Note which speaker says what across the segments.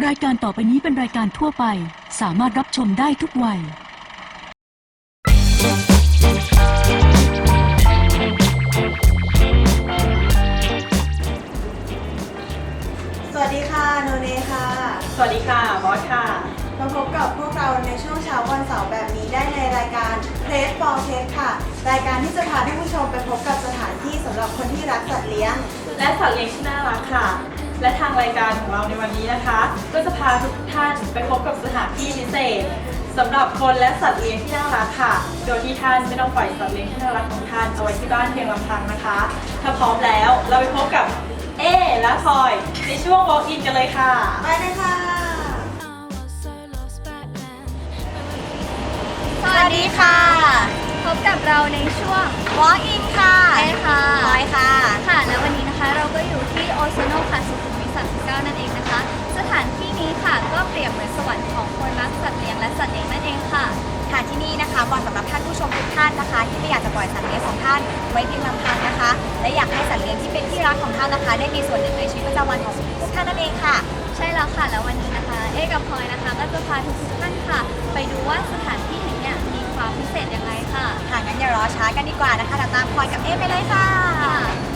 Speaker 1: รายการต่อไปนี้เป็นรายการทั่วไป สามารถรับชมได้ทุกวัย
Speaker 2: สวัสดีค่ะโนเนค่ะ
Speaker 3: สวัสดีค่ะบอสค่ะ
Speaker 2: มาพบกับพวกเราในช่วงเช้าวันเสาร์แบบนี้ได้ในรายการเพลสฟอร์เทสค่ะ รายการที่จะพาท่านผู้ชมไปพบกับสถานที่สำหรับคนที่รักสัตว์เลี้ยง
Speaker 3: และสัตว์เลี้ยงที่น่ารักค่ะ และทางรายการของเราในวันนี้นะคะ ก็จะพาทุกท่านไปพบกับสถานที่พิเศษสำหรับคนและสัตว์เลี้ยงที่น่ารักค่ะ โดยที่ท่านไม่ต้องปล่อยสัตว์เลี้ยงที่น่ารักของท่านเอาไว้ที่บ้านเพียงลำพังนะคะ ถ้าพร้อมแล้วเราไปพบกับเอและพลอยในช่วง Walk In กันเลยค่ะ
Speaker 2: ไปเลยค่ะ
Speaker 4: สวัสดีค่ะ พบกับเราในช่วง Walk In ค่ะใช่ค่ะร้อยค่ะ ค่ะ แล้ววันนี้นะคะเราก็อยู่ที่โอโซโนค่ะสุ 19 นั่นเองนะคะ สถานที่นี้ค่ะก็เปรียบเหมือนสวรรค์ของคนรักสัตว์เลี้ยงและสัตว์เลี้ยงนั่นเองค่ะ
Speaker 5: ค่ะที่นี่นะคะเหมาะสำหรับท่านผู้ชมทุกท่านนะคะ ที่ไม่อยากจะปล่อยสัตว์เลี้ยงของท่านไว้เพียงลำพังนะคะ และอยากให้สัตว์เลี้ยงที่เป็นที่รักของท่านนะคะ ได้มีส่วนหนึ่งในชีวิตประจำวันของทุกท่านนั่นเองค่ะ
Speaker 4: ใช่แล้วค่ะแล้ววันนี้นะคะ เอ๊กับพลอยนะคะ ก็จะพาทุกท่านค่ะ ไปดูว่าสถานที่แห่งนี้มีความพิเศษยังไงค่ะ
Speaker 5: ค่ะงั้นอย่ารอช้ากันดีกว่านะคะเดี๋ยวตามพลอยกับเอ๊ไปเลยค่ะ
Speaker 4: คะ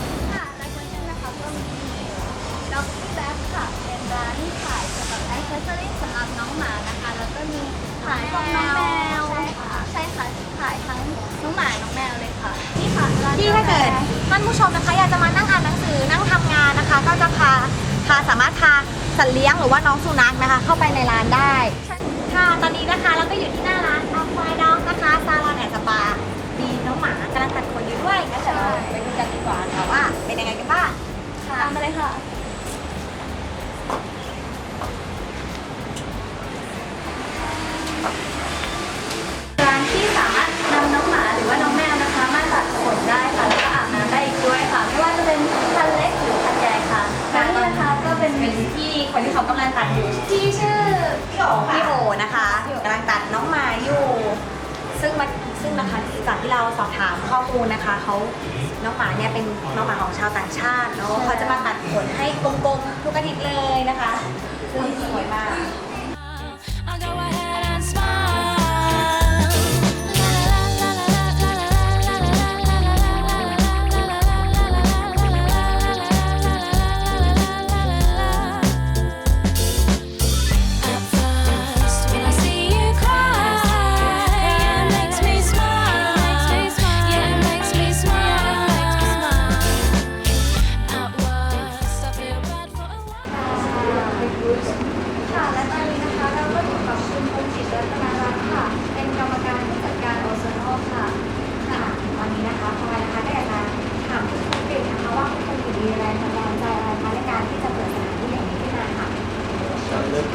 Speaker 4: ร้านที่ขายเกี่ยวกับแอคเซสซอรี่สำหรับน้องหมานะคะ แล้วก็มีขายของน้องแมวใช่ค่ะใช่ค่ะขายทั้งน้องหมาน้องแมวเลยค่ะนี่ค่ะร้าน
Speaker 5: ที่ถ้าเกิดท่านผู้ชมนะคะอยากจะมานั่งอ่านหนังสือนั่งทำงานนะคะ ก็จะพาพาสามารถพาสัตว์เลี้ยงหรือว่าน้องสุนัขนะคะ เข้าไปในร้านได้ค่ะตอนนี้นะคะเราก็อยู่ที่หน้าร้านอัลฟายด็อกนะคะซาลอนแอนด์สปามีน้องหมากำลังตัดขนอยู่ด้วยงั้นเดี๋ยวเราไปดูกันดีกว่าค่ะว่าเป็นยังไงกันบ้าง
Speaker 4: ตามมาเลยค่ะ นะคะเขา
Speaker 5: น้องหมาเนี่ยเป็นน้องหมาของชาวต่างชาติเนาะเขาจะมาตัดขนให้กลมๆทุกอาทิตย์เลยนะคะซึ่งสวยมาก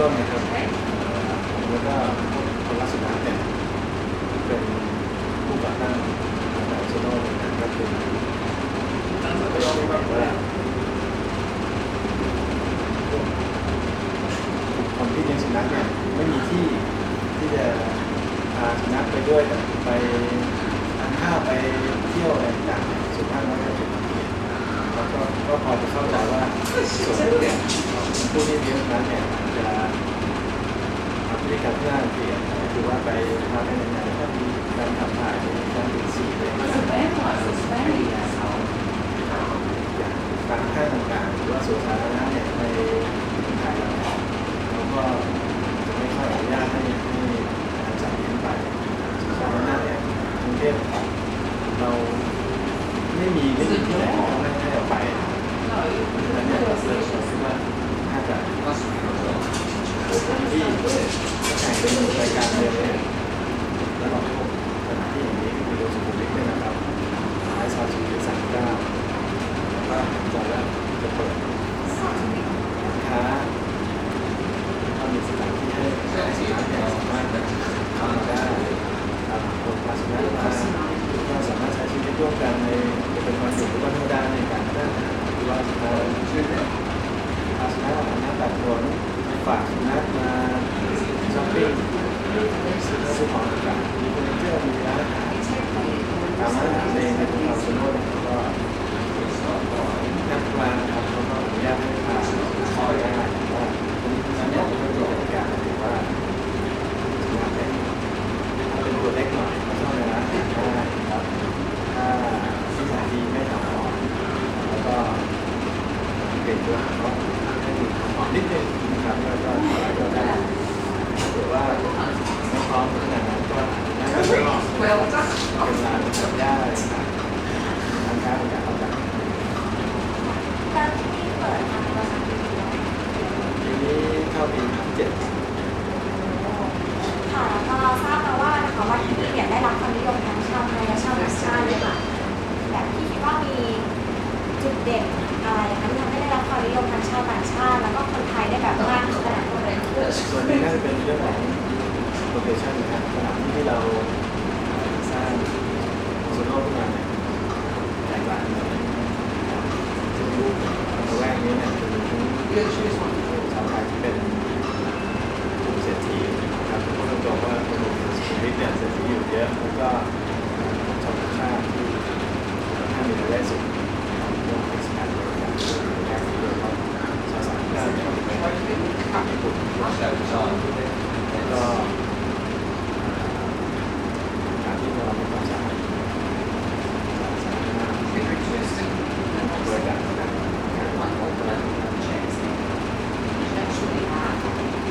Speaker 4: ต้นนะครับ
Speaker 5: แล้
Speaker 6: วก็คนรักสุนัขเนี่ยเป็นผู้ก่อตั้งของโซโน่นะครับก็คือก็ยอมรับว่าคนที่เลี้ยงสุนัขเนี่ยไม่มีที่ที่จะพาสุนัขไปด้วยไปทานข้าวไปเที่ยวอะไรต่างๆสุนัขมันก็จะเป็นที่ แล้วก็ก็พอจะเข้าใจว่าส่วนหนึ่งเนี่ยผู้ที่เลี้ยงนัขเนี่ยจะพฤติกรรมที่น่าเปลี่ยนคือว่าไปพาไปไหนๆก็มีการขับถ่ายการดื่มสีอะไรอย่างเงี้ยให้ดูแลเขาอย่างตามห้างต่างๆหรือว่าสวนสาธารณะเนี่ยในไทยเราเนี่ยเราก็จะไม่ค่อยอนุญาตให้ ทั้งชาวไทยที่เป็นกลุ่มเศรษฐีนะครับพูดตรงๆว่าคนสุขุมวิทเนี่ยเศรษฐีอยู่เยอะแล้วก็ชาวต่างชาติที่ถ้ามีรายได้สูงเรื่องของสถานบริการแรกที่เราชาวสามชาติเนี่ยเป็นญี่ปุ่นแล้วก็การที่เรามีความสามารถสามารถบริการต่างๆการวางของตลาด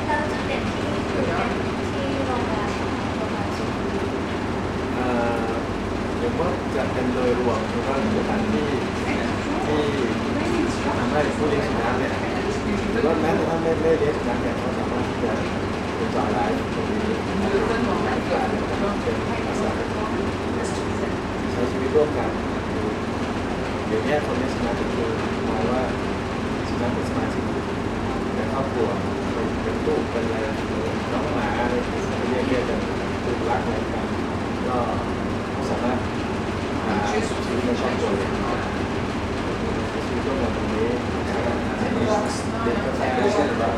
Speaker 4: เราจุดเด่นที่จุดเด่นที่โรงแรมโรงแรมสุขุมวิท
Speaker 6: เอ่อเดี๋ยวว่าจะเป็นโดยรวมแล้วก็สถานที่ที่ทำให้ผู้เลี้ยงสุนัขเนี่ยหรือว่าแม้กระทั่งไม่ไม่เลี้ยงสุนัขเนี่ยเขาสามารถที่จะเป็นจอยไลฟ์ตรงนี้เป็นการเป็นอาสาใช้ชีวิต ร่วมกันเดี๋ยวนี้คนเลี้ยงสุนัขก็คือมองว่าสุนัขเป็นสมาชิกในครอบครัวเป็นเป็นลูกเป็นอะไรน้องหมาอะไรเรียกเรียกกันลูกรักอะไรกันก็สามารถหาชีวิตในครอบครัวเนี่ยใช้ชีวิตร่วมกันตรงนี้นะครับเด็กกาแฟเช่นแบบ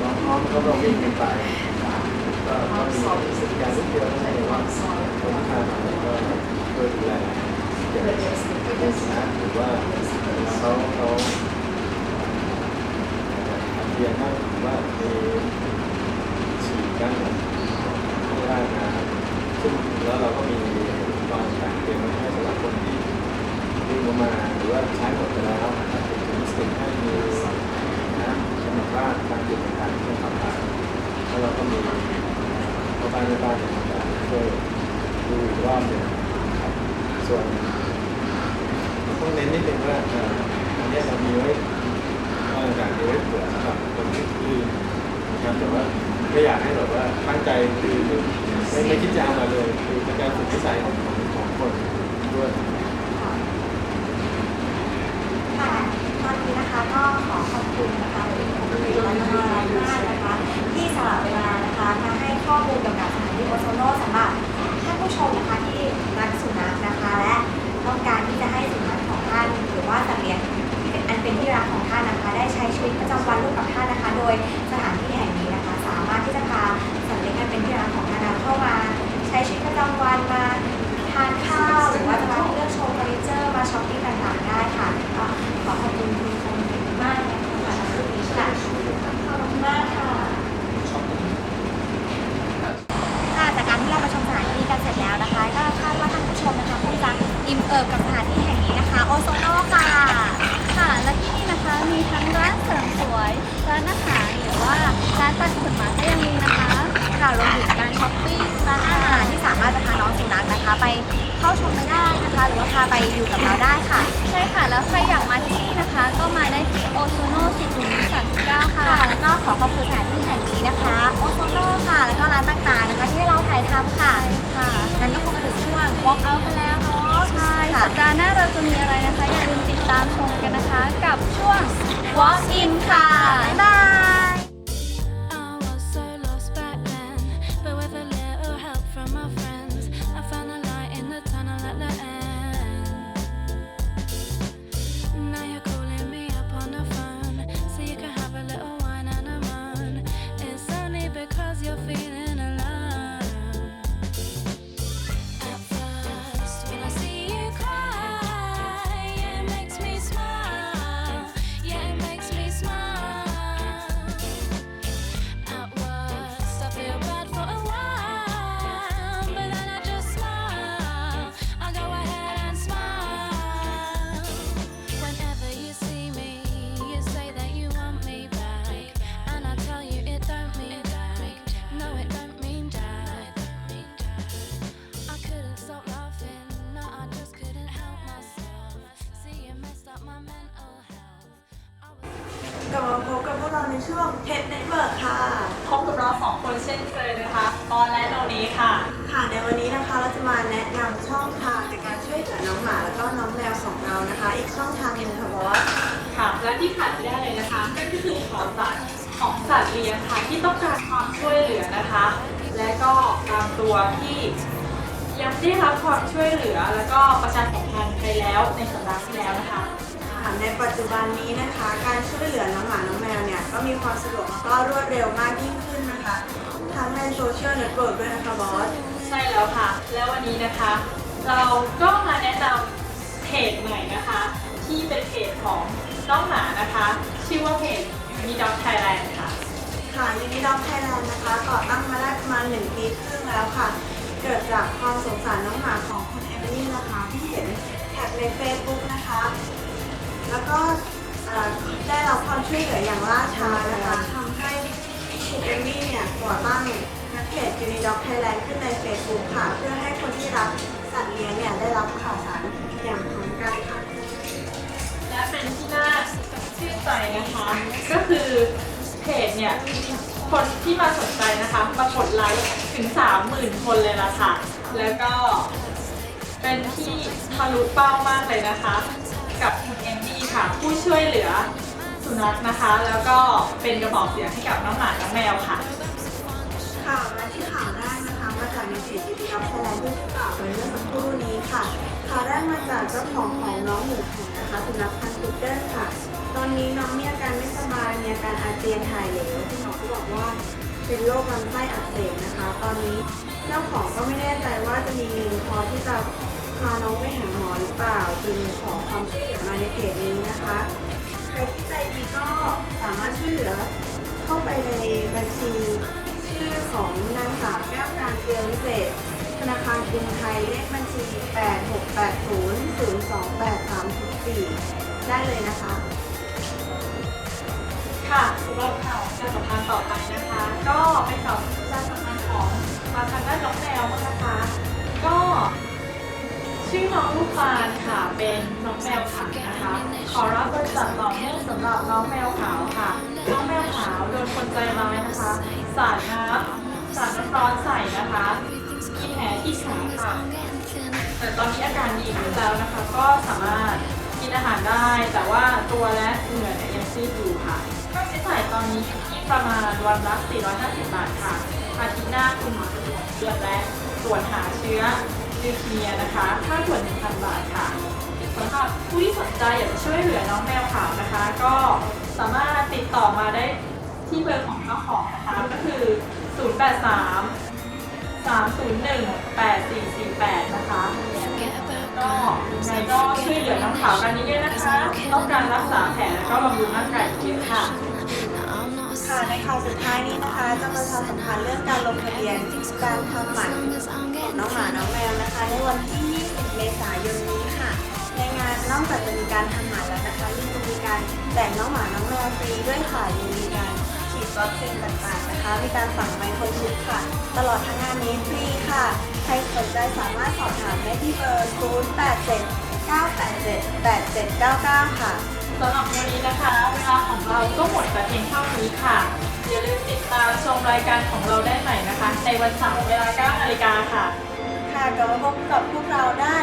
Speaker 6: น้องน้องก็ต้องวิ่งกันไปก็ก็มีสิทธิการทุกเดือนให้ว่าคนที่ทานมาก็ช่วยดูแลเด็กเด็กนะหรือว่าเขาเขาเรียนมากหรือว่ามีฉีดกันข้างล่างนะซึ่งแล้วเราก็มีอุปกรณ์ต่างๆเตรียมไว้ให้สำหรับคนที่วิ่งมาหรือว่าใช้หมดไปแล้วนะครับถึงสิ่งให้มีน้ำสำหรับบ้านตามจุดต่างๆที่ต้องทำผ่านแล้วเราก็มีพ่อบ้านแม่บ้านเนี่ยมาช่วยดูอีกรอบหนึ่งนะครับส่วนต้องเน้นนิดนึงว่าอันนี้เรามีไว้ ก็ต่างๆมีได้เผื่อสำหรับคนที่ลืมนะครับแต่ว่าก็อยากให้แบบว่าตั้งใจคือไม่ไม่คิดจะเอามาเลยคือเป็นการฝึกนิสัยของของของคนด้วย
Speaker 5: ค่ะตอนนี้นะคะก็ขอขอบคุณนะคะคุณครูและน้องๆมาก อ
Speaker 4: ข
Speaker 5: อบคุณสถานที่แห่งนี้นะคะ โอโซโนค่ะ แล้วก็ร้านต่างๆนะคะที่ให้เราถ่ายทำค่ะ
Speaker 4: ค่ะ
Speaker 5: งั้นก็คงมาถึงช่วง walk out กันแล้วเนาะ
Speaker 4: ใช่
Speaker 5: ค่ะ
Speaker 4: สัปดาห์หน้าเราจะมีอะไรนะคะ อย่าลืมติดตามชมกันนะคะ กับช่วง Walk In ค่ะ
Speaker 5: บ๊ายบาย
Speaker 2: กลับมาพบกับพวกเราในช่วง Pet Network ค่ะ
Speaker 3: พบกับเราสองคนเช่นเคยนะคะออนและโนนี้ค่ะ
Speaker 2: ค่ะในวันนี้นะคะเราจะมาแนะนำช่องทางในการช่วยเหลือน้องหมาแล้วก็น้องแมวของเรานะคะ อีกช่องทางหนึ่งค่ะบอส
Speaker 3: ค่ะ และที่ขาดไม่ได้เลยนะคะก็คือของสัตว์ของสัตว์ว์เลี้ยงค่ะที่ต้องการความช่วยเหลือนะคะ และก็บางตัวที่ยังได้รับความช่วยเหลือ แล้วก็ประชาสัมพันธ์ไปแล้วในสัปดาห์ที่แล้วนะคะ
Speaker 2: ค่ะ ในปัจจุบันนี้นะคะ การช่วยเหลือน้องหมาน้องแมวเนี่ยก็มีความสะดวกแล้วก็รวดเร็วมากยิ่งขึ้นนะคะ ทั้งในโซเชียลเน็ตเวิร์กด้วยนะคะบอส
Speaker 3: ใช่แล้วค่ะ แล้ววันนี้นะคะ เราก็มาแนะนำเพจใหม่นะคะ ที่เป็นเพจของน้องหมานะคะ ชื่อว่าเพจมีด็อกไทยแลนด์ค่ะ
Speaker 2: ค่ะยินดีด็อกไทยแลนด์นะคะก่อตั้งมาได้ประมาณ1ปีครึ่งแล้วค่ะ เกิดจากความสงสารน้องหมาของคุณเอมิลี่นะคะ ที่เห็นแท็กใน Facebook นะคะ แล้วก็เอ่อได้รับความช่วยเหลืออย่างล่าช้านะคะทำให้คุณเอมิลี่เนี่ยก่อตั้งเพจยูนิด็อกไทยแลนด์ขึ้นใน Facebook ค่ะ เพื่อให้คนที่รักสัตว์เลี้ยงเนี่ยได้รับข่าวสารอย่างพร้อมกันค่ะ
Speaker 3: และเป็นที่น่าชื่นใจนะคะ ก็คือเพจเนี่ยคนที่มาสนใจนะคะมากดไลค์ถึง 30,000 คนเลยล่ะค่ะ แล้วก็เป็นที่ทะลุเป้ามากเลยนะคะ กับคุณเอมมี่ ค่ะ ผู้ช่วยเหลือสุนัขนะคะ แล้วก็เป็นกระบอกเสียงให้กับน้องหมาน้องแมวค่ะ
Speaker 2: ข่าวและที่ข่าวแรกนะคะมาจากในเพจยูนิด็อกไทยแลนด์ที่กล่าวไปเมื่อสักครู่นี้ค่ะข่าวแรกมาจากเจ้าของของน้องหมูแข็งนะคะสุนัขพันธุ์พุดเดิ้ลค่ะ ตอนนี้น้องมีอาการไม่สบายมีอาการอาเจียนถ่ายเหลวคุณหมอก็บอกว่าเป็นโรคลำไส้อักเสบนะคะ ตอนนี้เจ้าของก็ไม่แน่ใจว่าจะมีเงินพอที่จะ พาน้องไปหาหมอหรือเปล่าจึงขอความช่วยเหลือมาในเพจนี้นะคะ ใครที่ใจดีก็สามารถช่วยเหลือเข้าไปในบัญชีชื่อของนางสาวแก้วการเกลือวิเศษธนาคารกรุงไทยเลขบัญชี 8680-028-304 ได้เลยนะคะ
Speaker 3: ค่ะสำหรับข่าวประชาสัมพันธ์ต่อไปนะคะ ก็เป็นข่าวประชาสัมพันธ์ของมาทางด้านน้องแมวบ้างนะคะ ก็ ชื่อน้องลูกปานค่ะ เป็นน้องแมวขาวนะคะ ขอรับบริจาคต่อเนื่องสำหรับน้องแมวขาวค่ะ น้องแมวขาวโดนคนใจร้ายนะคะ สาดน้ำสาดน้ำร้อนใส่นะคะมีแผลที่ขาค่ะ แต่ตอนนี้อาการดีขึ้นแล้วนะคะ ก็สามารถกินอาหารได้ แต่ว่าตัวและเหงื่อเนี่ยยังซีดอยู่ค่ะค่าใช้จ่ายตอนนี้ที่ประมาณวันละ450 บาทค่ะ อาทิตย์หน้าคุณหมอจะตรวจเลือดและตรวจหาเชื้อ ลิวคีเมียนะคะ ค่าตรวจ1,000 บาทค่ะสำหรับผู้ที่สนใจอยากจะช่วยเหลือน้องแมวขาวนะคะ ก็สามารถติดต่อมาได้ที่เบอร์ของเจ้าของนะคะก็คือ 083 301 8448 นะคะก็ยังไงก็ช่วยเหลือน้องขาวกันนี้ด้วยนะคะ ต้องการรักษาแผลแล้วก็บำรุงร่างกายเยอะค่ะ
Speaker 2: ค่ะในข่าวสุดท้ายนี้นะคะจะประชาสัมพันธ์เรื่องการลงทะเบียนการทำหมันของน้องหมาน้องแมวนะคะ ในวันที่ 20 เมษายนนี้ค่ะ ในงานนอกจากจะมีการทำหมันแล้วนะคะยังจะมีการแจกน้องหมาน้องแมวฟรีด้วยค่ะยังมีการฉีดวัคซีนต่างๆนะคะ มีการฝังไมโครชิปค่ะ ตลอดทั้งงานนี้ฟรีค่ะ ใครสนใจสามารถสอบถามได้ที่เบอร์ 087 987 8799 ค่ะ
Speaker 3: สำหรับวันนี้นะคะ เวลาของเราก็หมดแต่เพียงเท่านี้ค่ะ อย่าลืมติดตามชมรายการของเราได้ใหม่นะคะ ในวันเสาร์เวลา9นาฬิกาค่ะ
Speaker 2: ค่ะกลับมาพบกับพวกเราได้